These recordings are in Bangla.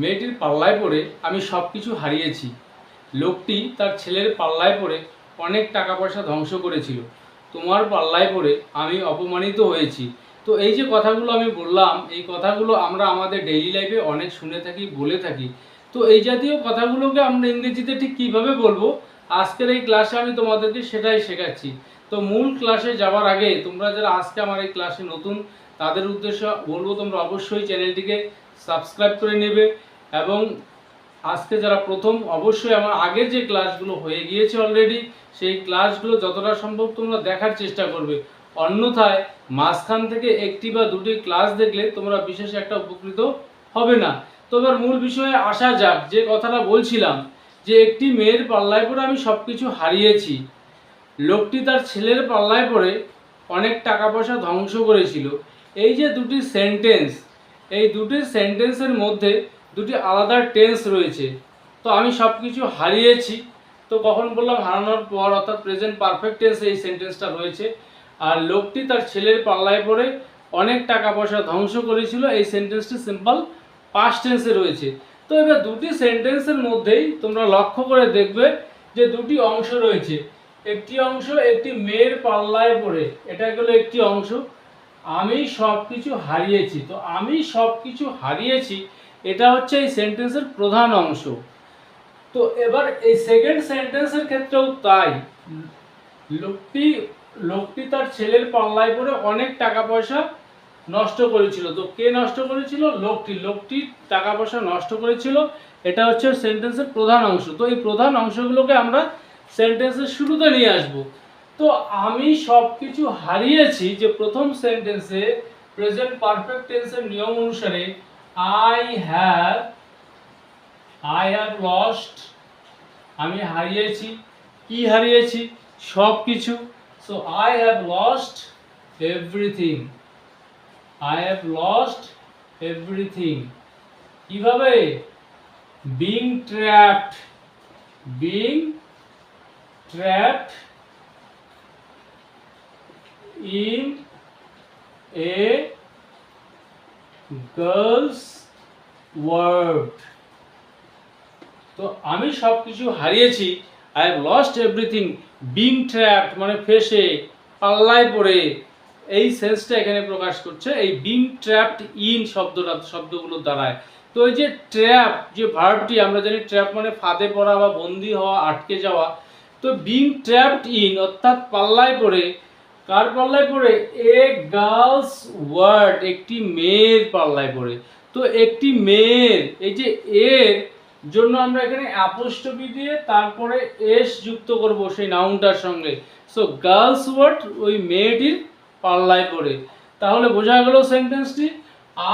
মেয়েটির পাল্লায় পড়ে আমি সব কিছু হারিয়েছি। লোকটি তার ছেলের পাল্লায় পড়ে অনেক টাকা পয়সা ধ্বংস করেছিল। তোমার পাল্লায় পড়ে আমি অপমানিত হয়েছি। তো এই যে কথাগুলো আমি বললাম, এই কথাগুলো আমরা আমাদের ডেইলি লাইফে অনেক শুনে থাকি, বলে থাকি। তো এই জাতীয় কথাগুলোকে আমরা ইংরেজিতে ঠিক কীভাবে বলব? আজকের এই ক্লাসে আমি তোমাদেরকে সেটাই শেখাচ্ছি। তো মূল ক্লাসে যাওয়ার আগে তোমরা যারা আজকে আমার এই ক্লাসে নতুন, তাদের উদ্দেশ্য বলব তোমরা অবশ্যই চ্যানেলটিকে সাবস্ক্রাইব করে নেবে এবং আজকে যারা প্রথম, অবশ্যই আমার আগের যে ক্লাসগুলো হয়ে গিয়েছে অলরেডি সেই ক্লাসগুলো যতটা সম্ভব তোমরা দেখার চেষ্টা করবে। অন্যথায় মাঝখান থেকে একটি বা দুটি ক্লাস দেখলে তোমরা বিশেষ একটা উপকৃত হবে না। তো এবার মূল বিষয়ে আসা যাক, যে কথাটা বলছিলাম, যে একটি মেয়ের পাল্লায় পড়ে আমি সব কিছু হারিয়েছি। লোকটি তার ছেলের পাল্লায় পড়ে অনেক টাকা পয়সা ধ্বংস করেছিল। এই যে দুটি সেন্টেন্স এই দুটি সেন্টেন্সের মধ্যে দুটি আলাদা টেন্স রয়েছে। তো আমি সব কিছু হারিয়েছি। তো কখন বললাম হারানোর পর অর্থাৎ প্রেজেন্ট পারফেক্ট টেন্সে এই সেন্টেন্সটা রয়েছে। আর লোকটি তার ছেলের পাল্লায় পড়ে অনেক টাকা পয়সা ধ্বংস করেছিল। এই সেন্টেন্সটি সিম্পল পাস্ট টেন্সে রয়েছে। তো এবার দুটি সেন্টেন্সের মধ্যেই তোমরা লক্ষ্য করে দেখবে যে দুটি অংশ রয়েছে। একটি অংশ একটি মেয়ের পাল্লায় পড়ে। এটা গেল একটি অংশ। আমি সব কিছু হারিয়েছি। তো আমি সব কিছু হারিয়েছি, এটা হচ্ছে এই সেন্টেন্সের প্রধান অংশ। তো এবার এই সেকেন্ড সেন্টেন্সের ক্ষেত্রেও তাই। লোকটি লোকটি তার ছেলের পাল্লায় পড়ে অনেক টাকা পয়সা নষ্ট করেছিল। তো কে নষ্ট করেছিল? লোকটি। লোকটি টাকা পয়সা নষ্ট করেছিল। এটা হচ্ছে সেন্টেন্সের প্রধান অংশ। তো এই প্রধান অংশগুলোকে আমরা সেন্টেন্সের শুরুতে নিয়ে আসব। তো আমি সব কিছু হারিয়েছি যে প্রথম সেন্টেন্সে প্রেজেন্ট পারফেক্ট টেন্সের নিয়ম অনুসারে I have I have lost আমি হারিয়েছি, কি হারিয়েছি? সব কিছু so I have lost everything I have lost everything কীভাবে? Being trapped being trapped in a girls world তো আমি সব কিছু হারিয়েছি I have lost everything being trapped মানে ফেসে, পাল্লায় পড়ে, এই সেন্সটা এখানে প্রকাশ করছে, এই বিং ট্র্যাপড ইন শব্দটা শব্দগুলো দ্বারায়। তো এই যে ট্র্যাপ যে ভার্বটি আমরা জানি ট্র্যাপ মানে ফাঁদে পড়া বা বন্দি হওয়া, আটকে যাওয়া। তো বিং ট্র্যাপড ইন অর্থাৎ পাল্লায় পড়ে কার পাল্লায় পড়ে? এ গার্লস ওয়ার্ড, একটি মেয়ের পাল্লায় পড়ে। তো একটি মেয়ের, এই যে এর জন্য আমরা এখানে অ্যাপোস্টপি দিয়ে তারপরে এস যুক্ত করব সেই নাউনটার সঙ্গে। সো গার্লস ওয়ার্ড, ওই মেয়েটির পাল্লায় পড়ে। তাহলে বোঝা গেল সেন্টেন্সটি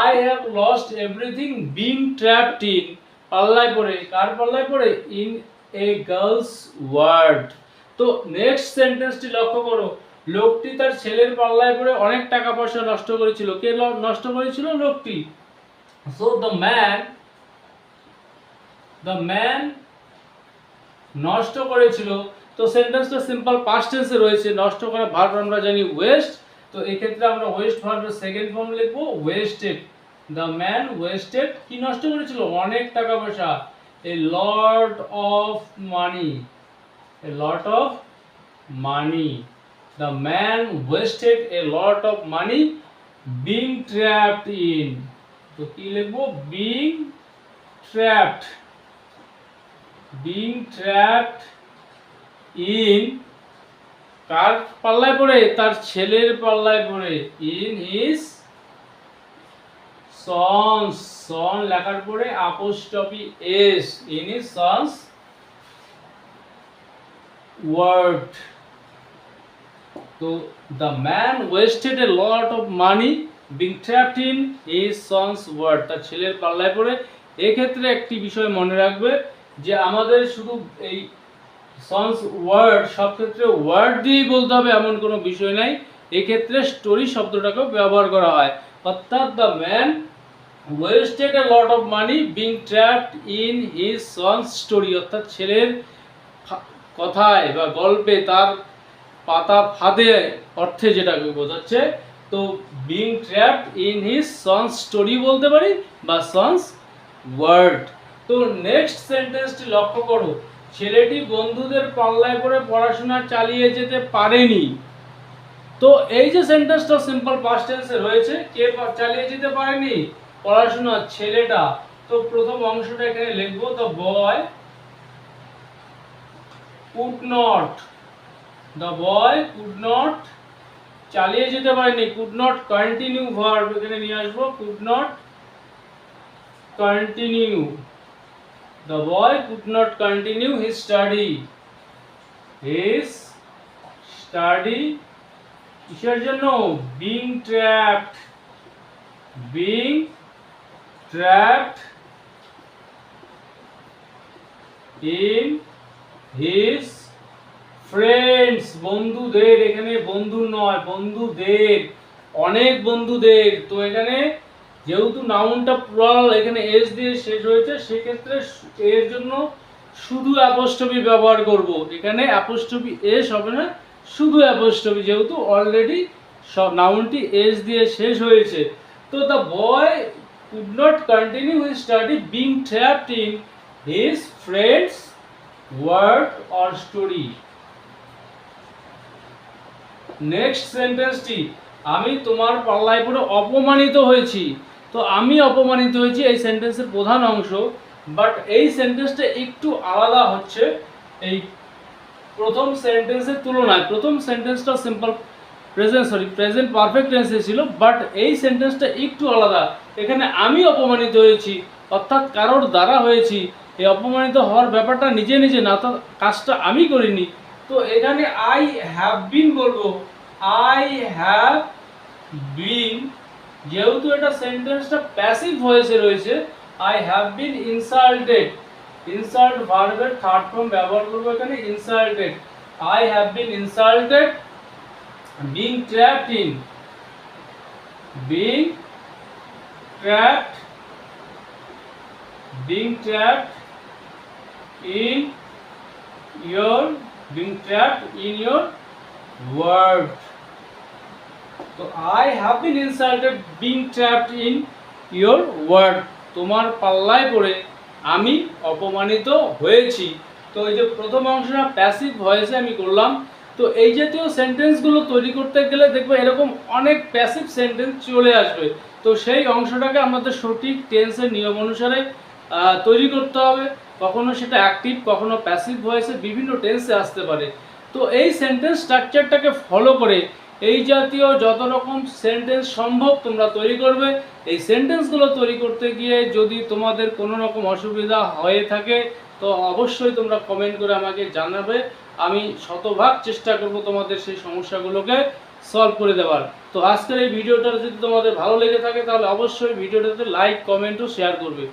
I have lost everything being trapped in পাল্লায় পড়ে। কার পাল্লায় পড়ে? ইন এ গার্লস ওয়ার্ড তো নেক্সট সেন্টেন্সটি লক্ষ্য করো। লোকটি তার ছেলের পাল্লায় পড়ে অনেক টাকা পয়সা নষ্ট করেছিল। কে নষ্ট করেছিল লোকটি? So the man the man নষ্ট করেছিল। তো সেন্টেন্সটা সিম্পল পাস্ট টেন্সে রয়েছে। নষ্ট করা ভার্ব আমরা জানি ওয়েস্ট তো এই ক্ষেত্রে আমরা ওয়েস্ট ভার্বের সেকেন্ড ফর্ম লিখব ওয়েস্টেড দ্য ম্যান ওয়েস্টেড কি নষ্ট করেছিল? অনেক টাকা পয়সা। A lot of money a lot of money the man wasted a lot of money being trapped in তো কি লিখব? Being trapped being trapped in কার পাল্লায় পড়ে? তার ছেলের পাল্লায় পড়ে। ইন হিজ সন্স সন লেখার পরে apostrophe S in his son's word তো the man wasted a lot of money being trapped in his son's word তার ছেলের পাল্লায় পড়ে। এক্ষেত্রে একটি বিষয় মনে রাখবে যে আমাদের শুধু এই সন্স ওয়ার্ড সব ক্ষেত্রে ওয়ার্ড দিয়েই বলতে হবে এমন কোনো বিষয় নাই। এক্ষেত্রে স্টোরি শব্দটাকেও ব্যবহার করা হয়। অর্থাৎ the man wasted a lot of money being trapped in his son's story অর্থাৎ ছেলের কথায় বা গল্পে তার পাতা ফাঁদে অর্থে যেটাকে বোঝাচ্ছে, তো being trapped in his sons story বলতে পারি বা সন্স ওয়ার্ড তো নেক্সট সেন্টেন্সটি লক্ষ্য করো, ছেলেটি বন্ধুদের পাল্লায় করে পড়াশোনা চালিয়ে যেতে পারেনি। তো এই যে সেন্টেন্সটা সিম্পল পাস্ট টেন্সে রয়েছে, কে চালিয়ে যেতে পারেনি? পড়াশোনা ছেলেটা। তো প্রথম অংশটা এখানে লিখব the boy could not the boy could not চালিয়ে যেতে পারেনি কুড নট কন্টিনিউ ভার্ব এখানে নিয়ে আসব could not continue the boy could not continue his study his study কিসের জন্য? Being trapped being trapped in his friends বন্ধুদের, এখানে বন্ধু নয়, বন্ধুদের, অনেক বন্ধুদের। তো এখানে যেহেতু নাউনটা প্লুরাল এখানে এস দিয়ে শেষ হয়েছে, সেক্ষেত্রে এর জন্য শুধু অ্যাপোস্টপি ব্যবহার করব। এখানে অ্যাপোস্টপি এস হবে না, শুধু অ্যাপোস্টপি যেহেতু অলরেডি সব নাউনটি এস দিয়ে শেষ হয়েছে। তো the boy could not continue his study being trapped in his friends word or story next সেন্টেন্সটি আমি তোমার পাল্লায় পড়ে অপমানিত হয়েছি। তো আমি অপমানিত হয়েছি এই সেন্টেন্সের প্রধান অংশ বাট এই সেন্টেন্সটা একটু আলাদা হচ্ছে এই প্রথম সেন্টেন্সের তুলনায়। প্রথম সেন্টেন্সটা simple present sorry present perfect টেন্সে ছিল বাট এই সেন্টেন্সটা একটু আলাদা। এখানে আমি অপমানিত হয়েছি, অর্থাৎ কারোর দ্বারা হয়েছি। এই অপমানিত হওয়ার ব্যাপারটা নিজে নিজে না, তো কাজটা আমি করিনি। তো এখানে আই হ্যাভ বিন বলব। আই হ্যাভ বিন যেহেতু এটা সেন্টেন্সটা প্যাসিভ ভয়েসে রয়েছে I have been insulted insult ভার্বের থার্ড ফর্ম ব্যবহার করব এখানে insulted I have been insulted being trapped in being trapped being trapped in your being trapped in your word তো I have been insulted being trapped in your word তোমার পাল্লায় পড়ে আমি অপমানিত হয়েছি। তো এই যে প্রথম অংশটা প্যাসিভ ভয়েসে আমি করলাম। তো এই জাতীয় সেন্টেন্সগুলো তৈরি করতে গেলে দেখবে এরকম অনেক প্যাসিভ সেন্টেন্স চলে আসবে। তো সেই অংশটাকে আমাদের সঠিক টেন্সের নিয়ম অনুসারে তৈরি করতে হবে। কখনো সেটা অ্যাক্টিভ কখনো প্যাসিভ ভয়েসে বিভিন্ন টেন্সে আসতে পারে। তো এই সেন্টেন্স স্ট্রাকচারটাকে ফলো করে এই জাতীয় যত রকম সেন্টেন্স সম্ভব তোমরা তৈরি করবে। এই সেন্টেন্সগুলো তৈরি করতে গিয়ে যদি তোমাদের কোনো রকম অসুবিধা হয়ে থাকে, তো অবশ্যই তোমরা কমেন্ট করে আমাকে জানাবে। আমি শতভাগ চেষ্টা করব তোমাদের সেই সমস্যাগুলোকে সলভ করে দেওয়ার। তো আজকের এই ভিডিওটা যদি তোমাদের ভালো লেগে থাকে, তাহলে অবশ্যই ভিডিওটাতে লাইক কমেন্ট ও শেয়ার করবে।